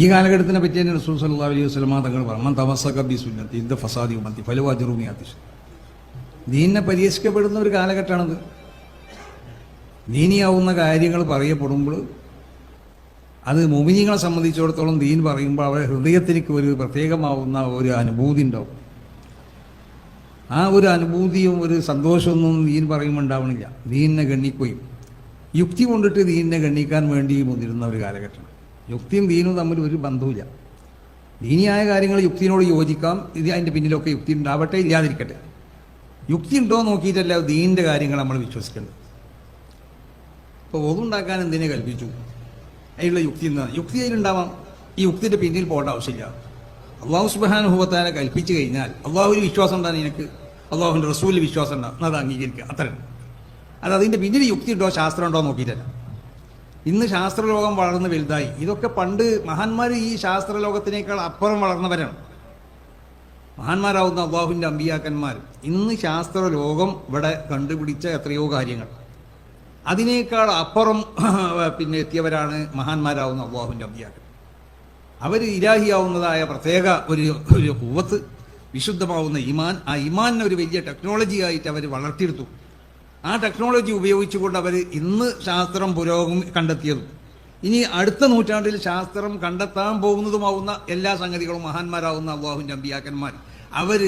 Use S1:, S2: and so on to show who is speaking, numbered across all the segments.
S1: ഈ കാലഘട്ടത്തിനെ പറ്റി തന്നെ റസൂൽ സല്ലാ അലൈഹി വസ്ലമ തങ്ങൾ പറഞ്ഞു. തമസക ബി സുന്നത്തി ഇന്ത ഫസാദി ഉമത്തി ഫലുവാജറൂമി അതിഷ് ദീനിനെ പരിഹസിക്കപ്പെടുന്ന ഒരു കാലഘട്ടമാണത്. നീനിയാവുന്ന കാര്യങ്ങൾ പറയപ്പെടുമ്പോൾ അത് മോമിനികളെ സംബന്ധിച്ചിടത്തോളം ദീൻ പറയുമ്പോൾ അവരുടെ ഹൃദയത്തിലേക്ക് ഒരു പ്രത്യേകമാവുന്ന ഒരു അനുഭൂതി ഉണ്ടാവും. ആ ഒരു അനുഭൂതിയും ഒരു സന്തോഷമൊന്നും ദീൻ പറയുമ്പോൾ ഉണ്ടാവണില്ല. ദീനിനെ ഗണ്ണിക്കുകയും യുക്തി കൊണ്ടിട്ട് ദീനിനെ ഗണ്ണിക്കാൻ വേണ്ടി മുതിരുന്ന ഒരു കാലഘട്ടമാണ്. യുക്തിയും ദീനും തമ്മിൽ ഒരു ബന്ധവുമില്ല. ദീനിയായ കാര്യങ്ങൾ യുക്തിനോട് യോജിക്കാം. ഇത് അതിന്റെ പിന്നിലൊക്കെ യുക്തി ഉണ്ടാവട്ടെ ഇല്ലാതിരിക്കട്ടെ. യുക്തി ഉണ്ടോ നോക്കിയിട്ടല്ല ദീനിന്റെ കാര്യങ്ങൾ നമ്മൾ വിശ്വസിക്കേണ്ടത്. ഇപ്പോൾ ഒതുണ്ടാക്കാൻ എന്തിനെ കൽപ്പിച്ചു? അതിനുള്ള യുക്തി എന്താണ്? യുക്തി അതിലുണ്ടാവാം. ഈ യുക്തിന്റെ പിന്നിൽ പോകേണ്ട ആവശ്യമില്ല. അള്ളാഹു സുബാനുഭവത്താലെ കൽപ്പിച്ചു കഴിഞ്ഞാൽ അള്ളാഹുവിന് വിശ്വാസം ഉണ്ടാകും നിനക്ക്? അള്ളാഹുവിന്റെ റസൂലിൽ വിശ്വാസം ഉണ്ടാകും അത് അംഗീകരിക്കുക. അത്ര. അത് അതിന്റെ പിന്നിൽ യുക്തി ഉണ്ടോ? ശാസ്ത്രം ഉണ്ടോ നോക്കിയിട്ടല്ല. ഇന്ന് ശാസ്ത്രലോകം വളർന്ന് വലുതായി. ഇതൊക്കെ പണ്ട് മഹാന്മാർ ഈ ശാസ്ത്രലോകത്തിനേക്കാൾ അപ്പുറം വളർന്നവരാണ്. മഹാന്മാരാവുന്ന അള്ളാഹുവിന്റെ അമ്പിയാക്കന്മാർ. ഇന്ന് ശാസ്ത്രലോകം ഇവിടെ കണ്ടുപിടിച്ച എത്രയോ കാര്യങ്ങൾ. അതിനേക്കാൾ അപ്പുറം പിന്നെ എത്തിയവരാണ് മഹാന്മാരാവുന്ന അള്ളാഹുവിന്റെ അമ്പിയാക്കൻ അവർ ഇരാഹിയാവുന്നതായ പ്രത്യേക ഒരു ഒരു കൂവത്ത് വിശുദ്ധമാവുന്ന ഇമാൻ ആ ഇമാനിനെ ഒരു വലിയ ടെക്നോളജി ആയിട്ട് അവർ വളർത്തിയെടുത്തു. ആ ടെക്നോളജി ഉപയോഗിച്ചുകൊണ്ട് അവർ ഇന്ന് ശാസ്ത്രം പുരോഗമി കണ്ടെത്തിയതും. ഇനി അടുത്ത നൂറ്റാണ്ടിൽ ശാസ്ത്രം കണ്ടെത്താൻ പോകുന്നതുമാവുന്ന എല്ലാ സംഗതികളും മഹാന്മാരാവുന്ന അള്ളാഹുവിന്റെ അമ്പിയാക്കന്മാർ. അവർ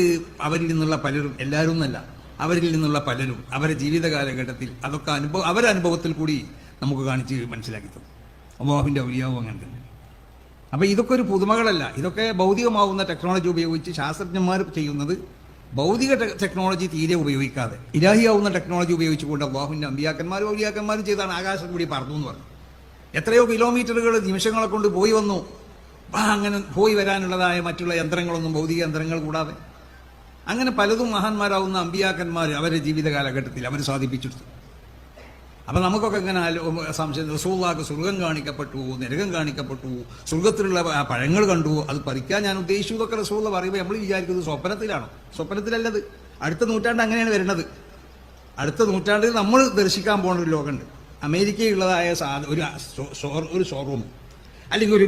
S1: അവരിൽ നിന്നുള്ള പലരും എല്ലാവരും എന്നല്ല അവരിൽ നിന്നുള്ള പലരും അവരെ ജീവിത കാലഘട്ടത്തിൽ അതൊക്കെ അനുഭവം അവരുടെ അനുഭവത്തിൽ കൂടി നമുക്ക് കാണിച്ച് മനസ്സിലാക്കി തന്നു അള്ളാഹുവിന്റെ ഔലിയാവും അങ്ങനെ തന്നെ. അപ്പോൾ ഇതൊക്കെ ഒരു പുതുമകളല്ല ഇതൊക്കെ ഭൗതികമാവുന്ന ടെക്നോളജി ഉപയോഗിച്ച് ശാസ്ത്രജ്ഞന്മാർ ചെയ്യുന്നത് ഭൗതിക ടെക്നോളജി തീരെ ഉപയോഗിക്കാതെ ഇലാഹിയാവുന്ന ടെക്നോളജി ഉപയോഗിച്ചുകൊണ്ട് അള്ളാഹുവിന്റെ അമ്പിയാക്കന്മാരും ഔലിയാക്കന്മാരും ചെയ്താണ് ആകാശം കൂടി പറന്നു എന്ന് പറഞ്ഞു. എത്രയോ കിലോമീറ്ററുകൾ നിമിഷങ്ങളെ കൊണ്ട് പോയി വന്നു. അങ്ങനെ പോയി വരാനുള്ളതായ മറ്റുള്ള യന്ത്രങ്ങളൊന്നും ഭൗതിക യന്ത്രങ്ങൾ കൂടാതെ. അങ്ങനെ പലതും മഹാന്മാരാവുന്ന അമ്പിയാക്കന്മാർ അവരുടെ ജീവിത കാലഘട്ടത്തിൽ അവർ സാധിപ്പിച്ചെടുത്തു. അപ്പൊ നമുക്കൊക്കെ ഇങ്ങനെ സംശയം റസൂള്ളാക്ക് സ്വർഗം കാണിക്കപ്പെട്ടു നരകം കാണിക്കപ്പെട്ടു സ്വർഗത്തിലുള്ള പഴങ്ങൾ കണ്ടു അത് പറിക്കാൻ ഞാൻ ഉദ്ദേശിച്ചു ഇതൊക്കെ റസൂള്ള പറയുമ്പോൾ നമ്മൾ വിചാരിക്കുന്നത് സ്വപ്നത്തിലാണോ? സ്വപ്നത്തിലല്ലത്. അടുത്ത നൂറ്റാണ്ട് അങ്ങനെയാണ് വരുന്നത്. അടുത്ത നൂറ്റാണ്ടിൽ നമ്മൾ ദർശിക്കാൻ പോകുന്ന ഒരു ലോകമുണ്ട്. അമേരിക്കയിലുള്ളതായ ഒരു ഒരു ഷോറൂം അല്ലെങ്കിൽ ഒരു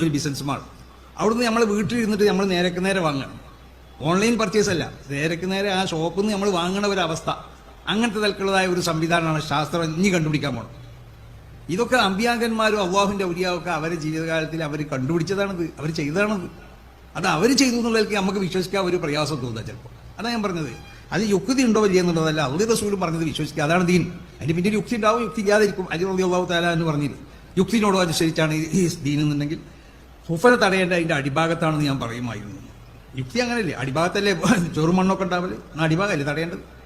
S1: ഒരു ബിസിനസ് മാൾ അവിടുന്ന് നമ്മൾ വീട്ടിലിരുന്നിട്ട് നമ്മൾ നേരക്ക് നേരെ വാങ്ങണം. ഓൺലൈൻ പർച്ചേസ് അല്ല. നേരക്ക് നേരെ ആ ഷോപ്പിൽ നിന്ന് നമ്മൾ വാങ്ങണ ഒരു അവസ്ഥ. അങ്ങനത്തെ തരത്തിലുള്ളതായ ഒരു സംവിധാനമാണ് ശാസ്ത്രം. ഇനി കണ്ടുപിടിക്കാൻ പോണത് ഇതൊക്കെ അമ്പിയാങ്കന്മാരും അള്ളാഹുവിന്റെ ഔലിയാവൊക്കെ അവരെ ജീവിതകാലത്തിൽ അവർ കണ്ടുപിടിച്ചതാണിത്. അവർ ചെയ്തതാണത്. അത് അവർ ചെയ്തു എന്നുള്ളതിലേക്ക് നമുക്ക് വിശ്വസിക്കാൻ ഒരു പ്രയാസം തോന്നുക ചിലപ്പോൾ അതാണ് ഞാൻ പറഞ്ഞത്. അത് യുക്തി ഉണ്ടോ ഇല്ല എന്നുള്ളതല്ല അള്ളി റസൂലും പറഞ്ഞത് വിശ്വസിക്കുക. അതാണ് ദീൻ. അതിന് പിന്നെ യുക്തി ഉണ്ടാവും യുക്തി ഇല്ലാതിരിക്കും. അലി റബി അള്ളാഹു താല എന്ന് പറഞ്ഞില്ല യുക്തിനോടോ അനുസരിച്ചാണ് ഈ- ദീൻ എന്നുണ്ടെങ്കിൽ ഹുഫനെ തടയേണ്ട അതിന്റെ അടിഭാഗത്താണെന്ന് ഞാൻ പറയുമായിരുന്നു. യുക്തി അങ്ങനെയല്ലേ? അടിഭാഗത്തല്ലേ? ചെറുമണ്ണൊക്കെ ഉണ്ടാവൽ. അടിഭാഗമല്ലേ തടയേണ്ടത്?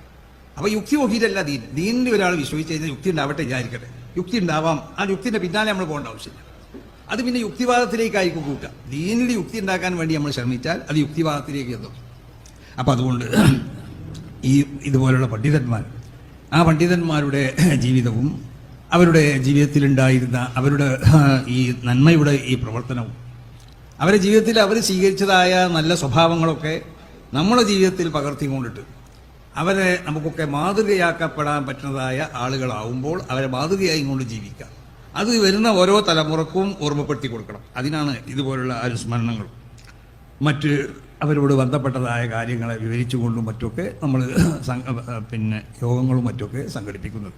S1: അപ്പൊ യുക്തി നോക്കിയിട്ടല്ല ദീൻ. ദീനിന് ഒരാൾ വിശ്വസിച്ച് കഴിഞ്ഞാൽ യുക്തി ഉണ്ടാവട്ടെ വിചാരിക്കട്ടെ. യുക്തി ഉണ്ടാവാം. ആ യുക്തിന്റെ പിന്നാലെ നമ്മൾ പോകേണ്ട ആവശ്യമില്ല. അത് പിന്നെ യുക്തിവാദത്തിലേക്കായിരിക്കും കൂട്ടുക. ദീനിൽ യുക്തി ഉണ്ടാക്കാൻ വേണ്ടി നമ്മൾ ശ്രമിച്ചാൽ അത് യുക്തിവാദത്തിലേക്ക് എത്തും. അപ്പൊ അതുകൊണ്ട് ഈ ഇതുപോലുള്ള പണ്ഡിതന്മാർ ആ പണ്ഡിതന്മാരുടെ ജീവിതവും അവരുടെ ജീവിതത്തിലുണ്ടായിരുന്ന അവരുടെ ഈ നന്മയുടെ ഈ പ്രവർത്തനവും അവരുടെ ജീവിതത്തിൽ അവർ സ്വീകരിച്ചതായ നല്ല സ്വഭാവങ്ങളൊക്കെ നമ്മുടെ ജീവിതത്തിൽ പകർത്തിക്കൊണ്ടിട്ട് അവരെ നമുക്കൊക്കെ മാതൃകയാക്കപ്പെടാൻ പറ്റുന്നതായ ആളുകളാവുമ്പോൾ അവരെ മാതൃകയായി കൊണ്ട് ജീവിക്കാം. അത് വരുന്ന ഓരോ തലമുറക്കും ഓർമ്മപ്പെടുത്തി കൊടുക്കണം. അതിനാണ് ഇതുപോലുള്ള അനുസ്മരണങ്ങൾ മറ്റ് അവരോട് ബന്ധപ്പെട്ടതായ കാര്യങ്ങളെ വിവരിച്ചുകൊണ്ടും മറ്റുമൊക്കെ നമ്മൾ പിന്നെ യോഗങ്ങളും മറ്റുമൊക്കെ സംഘടിപ്പിക്കുന്നത്.